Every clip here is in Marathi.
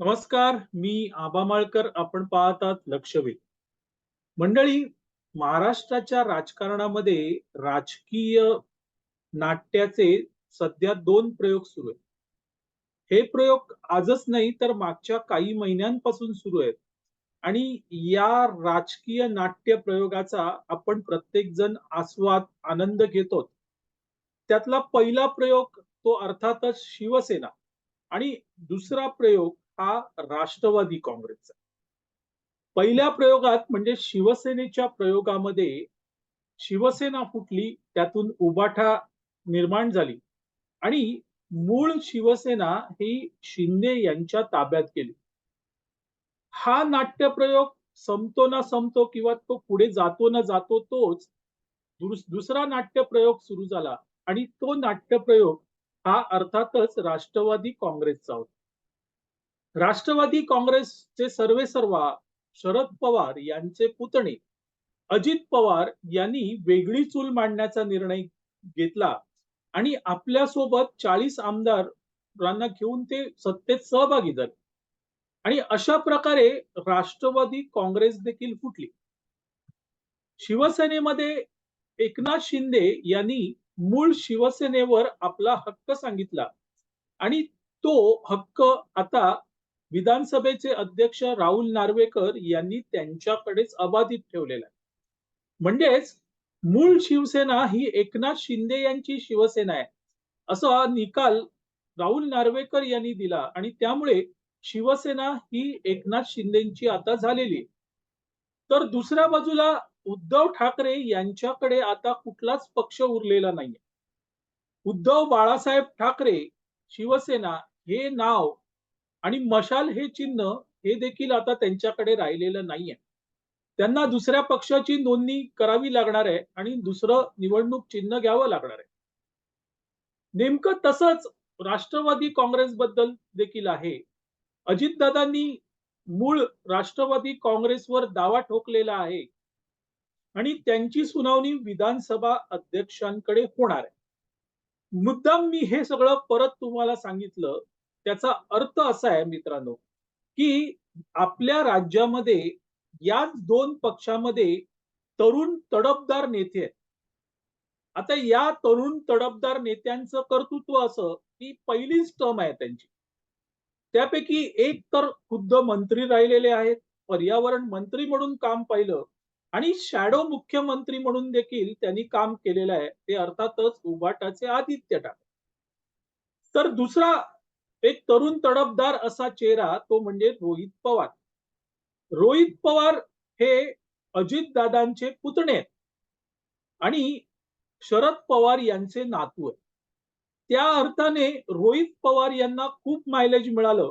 नमस्कार मी आबा माळकर आपण पाहतात लक्षवेध. मंडळी महाराष्ट्राच्या राजकारणामध्ये राजकीय नाट्याचे सध्या दोन प्रयोग सुरू आहेत. हे प्रयोग आजच नाही तर मागच्या काही महिन्यांपासून सुरू आहेत. आणि या राजकीय नाट्य प्रयोगाचा आपण प्रत्येक जण आस्वाद आनंद घेतो त्यातला पहिला प्रयोग तो अर्थातच शिवसेना आणि दुसरा प्रयोग हा राष्ट्रवादी काँग्रेसचा पहिल्या प्रयोगात म्हणजे शिवसेनेच्या प्रयोगामध्ये शिवसेना फुटली त्यातून उबाठा निर्माण झाली आणि मूळ शिवसेना ही शिंदे यांच्या ताब्यात गेली. हा नाट्यप्रयोग संपतो ना संपतो किंवा तो पुढे जातो ना जातो तोच दुस- दुसरा नाट्यप्रयोग सुरू झाला आणि तो नाट्यप्रयोग हा अर्थातच राष्ट्रवादी काँग्रेसचा होता. राष्ट्रवादी काँग्रेसचे सर्वे सर्वा शरद पवार यांचे पुतणे. अजित पवार यांनी वेगळी चूल मांडण्याचा निर्णय घेतला आणि आपल्यासोबत चाळीस आमदारांना घेऊन ते सत्तेत सहभागी झाले. आणि अशा प्रकारे राष्ट्रवादी काँग्रेस देखील फुटली. शिवसेनेमध्ये एकनाथ शिंदे यांनी मूळ शिवसेनेवर आपला हक्क सांगितला आणि तो हक्क आता विधानसभेचे अध्यक्ष राहुल नार्वेकर यांनी त्यांच्याकडेच अबाधित ठेवलेला आहे. म्हणजेच मूळ शिवसेना ही एकनाथ शिंदे यांची शिवसेना आहे. असा निकाल राहुल नार्वेकर यांनी दिला आणि त्यामुळे शिवसेना ही एकनाथ शिंदेची आता झालेली तर दुसऱ्या बाजूला उद्धव ठाकरे यांच्याकडे आता कुठलाच पक्ष उरलेला नाहीये. उद्धव बाळासाहेब ठाकरे शिवसेना हे नाव आणि मशाल हे चिन्ह हे देखील आता त्यांच्याकडे राहिलेलं नाहीये. त्यांना दुसऱ्या पक्षाची नोंदणी करावी लागणार आहे आणि दुसरं निवडणूक चिन्ह घ्यावं लागणार आहे. नेमकं तसंच राष्ट्रवादी काँग्रेस बद्दल देखील आहे. अजितदादांनी मूळ राष्ट्रवादी काँग्रेसवर दावा ठोकलेला आहे. आणि त्यांची सुनावणी विधानसभा अध्यक्षांकडे होणार आहे. मुद्दाम मी हे सगळं परत तुम्हाला सांगितलं. त्याचा अर्थ असा आहे मित्रांनो की आपल्या राज्यामध्ये याच दोन पक्षामध्ये तरुण तडफदार नेते आहेत. आता या तरुण तडफदार नेत्यांचं कर्तृत्व असं की पहिलीच टर्म आहे त्यांची. त्यापैकी एक तर खुद्द मंत्री राहिलेले आहेत पर्यावरण मंत्री म्हणून काम पाहिलं आणि शॅडो मुख्यमंत्री म्हणून देखील त्यांनी काम केलेलं आहे. ते अर्थातच उभाटाचे आदित्य ठाकरे. तर दुसरा एक तरुण तडफदार असा चेहरा तो म्हणजे रोहित पवार. रोहित पवार हे अजितदादांचे पुतणे आहेत. आणि शरद पवार यांचे नातू आहेत. त्या अर्थाने रोहित पवार यांना खूप मायलेज मिळालं.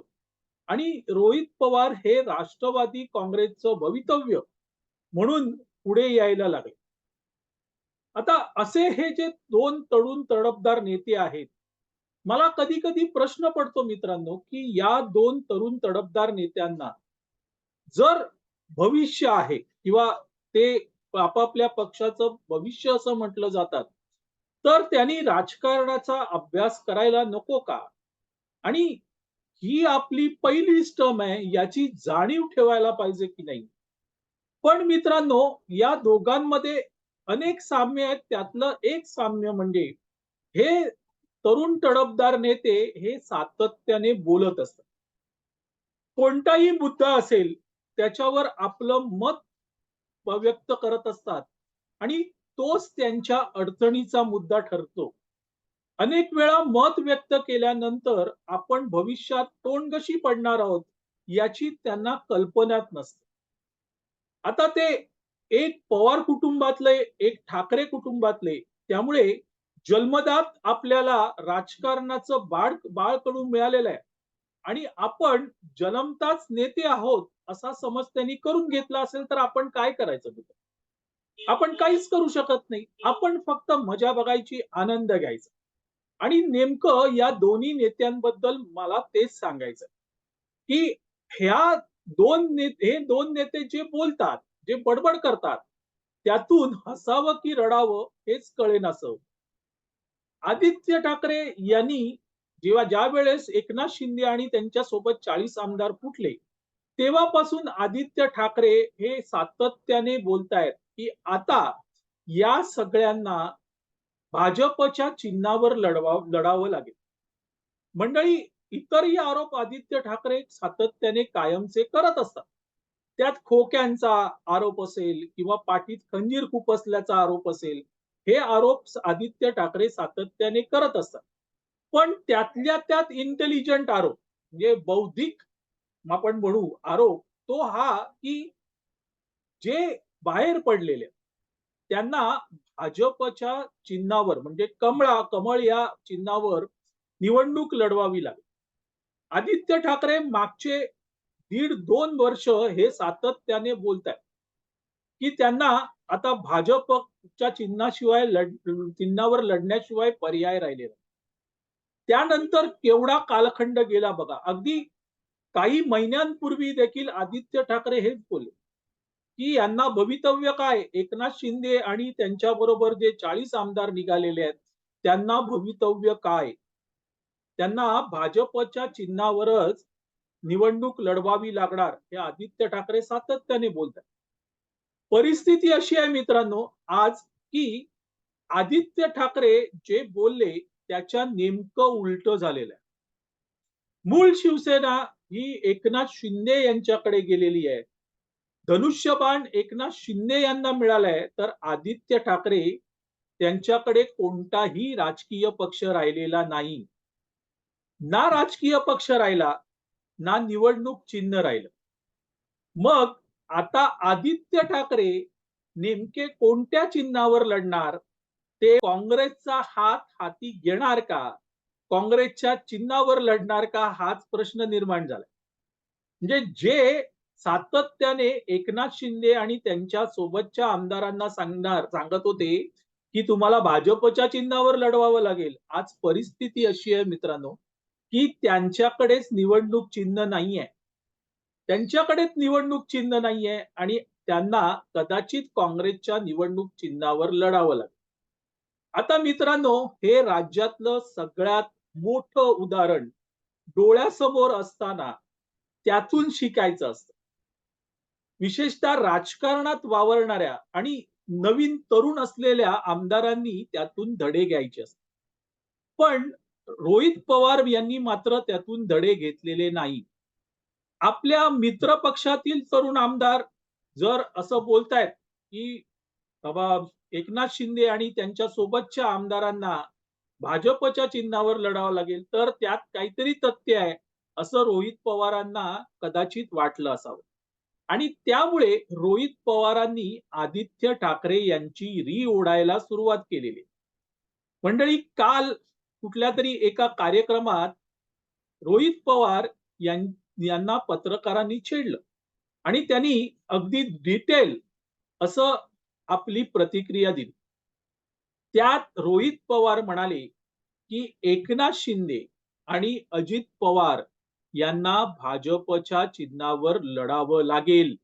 आणि रोहित पवार हे राष्ट्रवादी काँग्रेसचं भवितव्य म्हणून पुढे यायला लागले. आता असे हे जे दोन तरुण तडपदार नेते आहेत मला कधी कधी प्रश्न पडतो मित्रांनो की या दोन तरुण तडफदार नेत्यांना जर भविष्य आहे किंवा ते आपापल्या पक्षाचं भविष्य असं म्हटलं जातात तर त्यांनी राजकारणाचा अभ्यास करायला नको का? आणि ही आपली पहिली स्टम आहे याची जाणीव ठेवायला पाहिजे की नाही? पण मित्रांनो या दोघांमध्ये अनेक साम्य आहेत त्यातलं एक साम्य म्हणजे हे तरुण तडफदार नेते हे सातत्याने बोलत असतात. कोणताही मुद्दा असेल त्याच्यावर आपलं मत व्यक्त करत असतात आणि तोच त्यांच्या अडचणीचा मुद्दा ठरतो. अनेक वेळा मत व्यक्त केल्यानंतर आपण भविष्यात तोंड कशी पडणार आहोत याची त्यांना कल्पनाच नसते. आता ते एक पवार कुटुंबातले एक ठाकरे कुटुंबातले त्यामुळे जन्मदात आपल्याला राजकारणाचं बाळ बाळकडून मिळालेलं आहे. आणि आपण जन्मताच नेते आहोत असा समज त्यांनी करून घेतला असेल तर आपण काय करायचं आपण काहीच करू शकत नाही. आपण फक्त मजा बघायची आनंद घ्यायचा. आणि नेमकं या दोन्ही नेत्यांबद्दल मला तेच सांगायचं की ह्या दोन नेते हे दोन नेते जे बोलतात जे बडबड करतात त्यातून हसावं की रडावं हेच कळेनासं. आदित्य ठाकरे यांनी जेव्हा ज्या वेळेस एकनाथ शिंदे आणि त्यांच्यासोबत चाळीस आमदार फुटले तेव्हापासून आदित्य ठाकरे हे सातत्याने बोलतायत की आता या सगळ्यांना भाजपच्या चिन्हावर लढवा लढावं लागेल. मंडळी इतरही आरोप आदित्य ठाकरे सातत्याने कायमचे करत असतात. त्यात खोक्यांचा आरोप असेल किंवा पाठीत खंजीर खूप असल्याचा आरोप असेल हे आरोप आदित्य ठाकरे सातत्याने करत असतात. पण त्यातल्या त्यात इंटेलिजंट आरोप म्हणजे बौद्धिक आपण म्हणू आरोप तो हा की जे बाहेर पडलेले त्यांना भाजपच्या चिन्हावर म्हणजे कमळा कमळ या चिन्हावर निवडणूक लढवावी लागेल. आदित्य ठाकरे मागचे दीड दोन वर्ष हे सातत्याने बोलत आहेत की त्यांना आता भाजपच्या चिन्हाशिवाय लढ चिन्हावर लढण्याशिवाय पर्याय राहिलेला त्यानंतर केवढा कालखंड गेला बघा. अगदी काही महिन्यांपूर्वी देखील आदित्य ठाकरे हेच बोलले की यांना भवितव्य काय? एकनाथ शिंदे आणि त्यांच्या बरोबर जे चाळीस आमदार निघालेले आहेत त्यांना भवितव्य काय? त्यांना भाजपच्या चिन्हावरच निवडणूक लढवावी लागणार हे आदित्य ठाकरे सातत्याने बोलतात. परिस्थिती अशी आहे मित्रांनो आज की आदित्य ठाकरे जे बोलले त्याच्या नेमकं उलट झालेलं आहे. मूळ शिवसेना ही एकनाथ शिंदे यांच्याकडे गेलेली आहे. धनुष्यबाण एकनाथ शिंदे यांना मिळालाय तर आदित्य ठाकरे त्यांच्याकडे कोणताही राजकीय पक्ष राहिलेला नाही. ना राजकीय पक्ष राहिला ना निवडणूक चिन्ह राहिलं. मग आता आदित्य ठाकरे नेमके कोणत्या चिन्हावर लढणार? ते काँग्रेसचा हात हाती घेणार का? काँग्रेसच्या चिन्हावर लढणार का? हाच प्रश्न निर्माण झाला म्हणजे जे सातत्याने एकनाथ शिंदे आणि त्यांच्या सोबतच्या आमदारांना सांगणार सांगत होते की तुम्हाला भाजपच्या चिन्हावर लढवावं लागेल. आज परिस्थिती अशी आहे मित्रांनो की त्यांच्याकडेच निवडणूक चिन्ह नाहीये. त्यांच्याकडेच निवडणूक चिन्ह नाहीये आणि त्यांना कदाचित काँग्रेसच्या निवडणूक चिन्हावर लढावं लागेल. आता मित्रांनो हे राज्यातलं सगळ्यात मोठं उदाहरण डोळ्यासमोर असताना त्यातून शिकायचं असतं. विशेषतः राजकारणात वावरणाऱ्या आणि नवीन तरुण असलेल्या आमदारांनी त्यातून धडे घ्यायचे असतात. पण रोहित पवार यांनी मात्र त्यातून धडे घेतलेले नाही. आपल्या मित्र पक्षातील तरुण आमदार जर असं बोलतायत की बाबा एकनाथ शिंदे आणि त्यांच्या सोबतच्या आमदारांना भाजपच्या चिन्हावर लढावं लागेल तर त्यात काहीतरी तथ्य आहे असं रोहित पवारांना कदाचित वाटलं असावं. आणि त्यामुळे रोहित पवारांनी आदित्य ठाकरे यांची री ओढायला सुरुवात केलेली. मंडळी काल कुठल्या तरी एका कार्यक्रमात रोहित पवार यांना पत्रकारांनी छेडलं. आणि त्यांनी अगदी डिटेल असं आपली प्रतिक्रिया दिली. त्यात रोहित पवार म्हणाले की एकनाथ शिंदे आणि अजित पवार यांना भाजपच्या चिन्हावर लढावं लागेल.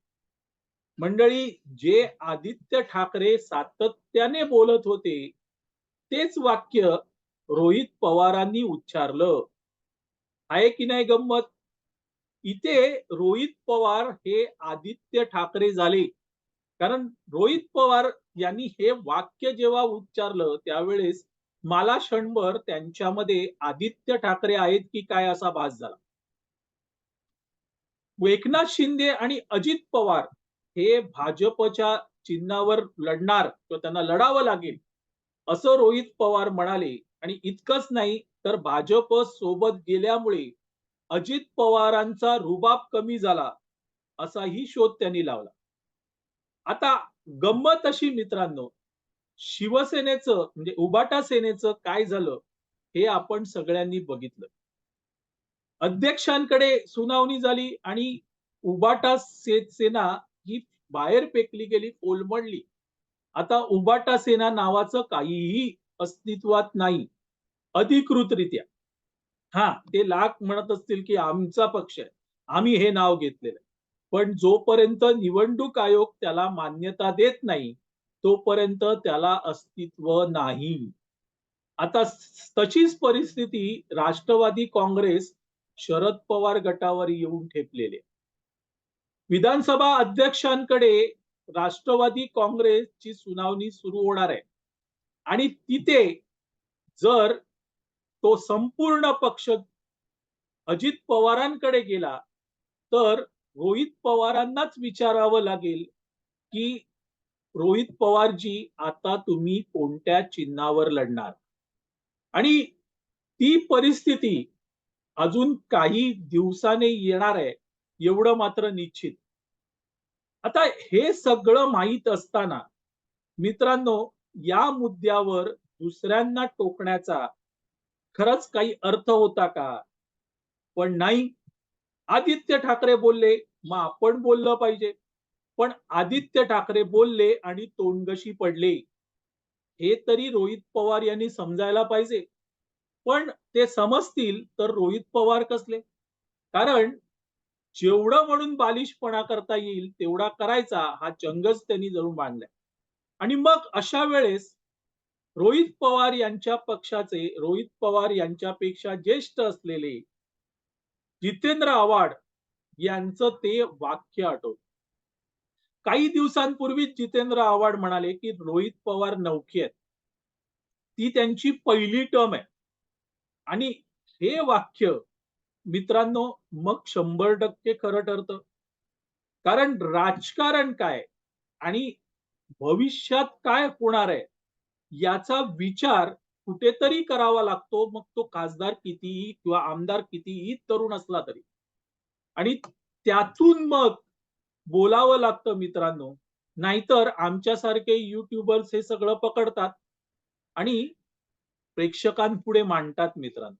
मंडळी जे आदित्य ठाकरे सातत्याने बोलत होते तेच वाक्य रोहित पवारांनी उच्चारलं. आहे की नाही गंमत? इथे रोहित पवार हे आदित्य ठाकरे झाले. कारण रोहित पवार यांनी हे वाक्य जेव्हा उच्चारलं त्यावेळेस मला क्षणभर त्यांच्यामध्ये आदित्य ठाकरे आहेत की काय असा भास झाला. एकनाथ शिंदे आणि अजित पवार हे भाजपच्या चिन्हावर लढणार किंवा त्यांना लढावं लागेल असं रोहित पवार म्हणाले. आणि इतकंच नाही तर भाजप सोबत गेल्यामुळे अजित पवारांचा रुबाब कमी झाला असाही शोध त्यांनी लावला. आता गंमत अशी मित्रांनो शिवसेनेचं म्हणजे उबाटा सेनेचं काय झालं हे आपण सगळ्यांनी बघितलं. अध्यक्षांकडे सुनावणी झाली आणि उबाटा सेना ही बाहेर फेकली गेली कोलमडली. आता उबाटा सेना नावाचं काहीही अस्तित्वात नाही अधिकृतरित्या. हा ते लाख म्हणत असतील की आमचा पक्ष आहे. आम्ही हे नाव घेतलेलं आहे. पण जोपर्यंत निवडणूक आयोग त्याला मान्यता देत नाही तोपर्यंत त्याला अस्तित्व नाही. आता तशीच परिस्थिती राष्ट्रवादी काँग्रेस शरद पवार गटावर येऊन ठेपलेले विधानसभा अध्यक्षांकडे राष्ट्रवादी काँग्रेसची सुनावणी सुरू होणार आहे. आणि तिथे जर तो संपूर्ण पक्ष अजित पवारांकडे गेला तर रोहित पवारांनाच विचारावं लागेल की रोहित पवारजी आता तुम्ही कोणत्या चिन्हावर लढणार? आणि ती परिस्थिती अजून काही दिवसाने येणार आहे एवढं मात्र निश्चित. आता हे सगळं माहीत असताना मित्रांनो या मुद्द्यावर दुसऱ्यांना टोकण्याचा खरंच काही अर्थ होता का? पण नाही. आदित्य ठाकरे बोलले मग आपण बोललं पाहिजे. पण आदित्य ठाकरे बोलले आणि तोंडगशी पडले. हे तरी रोहित पवार यांनी समजायला पाहिजे. पण ते समजतील तर रोहित पवार कसले? कारण जेवढं म्हणून बालिशपणा करता येईल तेवढा करायचा हा चंगच त्यांनी जरूर मांडलाय. आणि मग अशा वेळेस रोहित पवार यांच्या पक्षाचे रोहित पवार यांच्यापेक्षा ज्येष्ठ असलेले जितेंद्र आव्हाड यांचं ते वाक्य आठवत. काही दिवसांपूर्वीच जितेंद्र आव्हाड म्हणाले की रोहित पवार नौकी आहेत. ती त्यांची पहिली टर्म आहे. आणि हे वाक्य मित्रांनो मग शंभर टक्के खरं ठरतं. कारण राजकारण काय आणि भविष्यात काय होणार आहे? याचा विचार कुठेतरी करावा लागतो. मग तो खासदार कितीही किंवा आमदार कितीही तरुण असला तरी. आणि त्यातून मग बोलावं लागतं मित्रांनो. नाहीतर आमच्यासारखे युट्यूबर्स हे सगळं पकडतात. आणि प्रेक्षकांपुढे मांडतात मित्रांनो.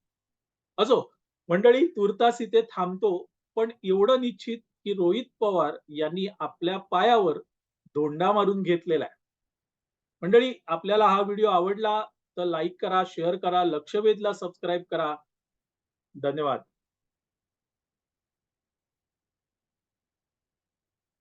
असो मंडळी तुर्तास इथे थांबतो. पण एवढं निश्चित की रोहित पवार यांनी आपल्या पायावर धोंडा मारून घेतलेला आहे. मंडळी आपल्याला हा व्हिडिओ आवडला तर लाईक करा शेअर करा लक्षवेधला सबस्क्राईब करा. धन्यवाद.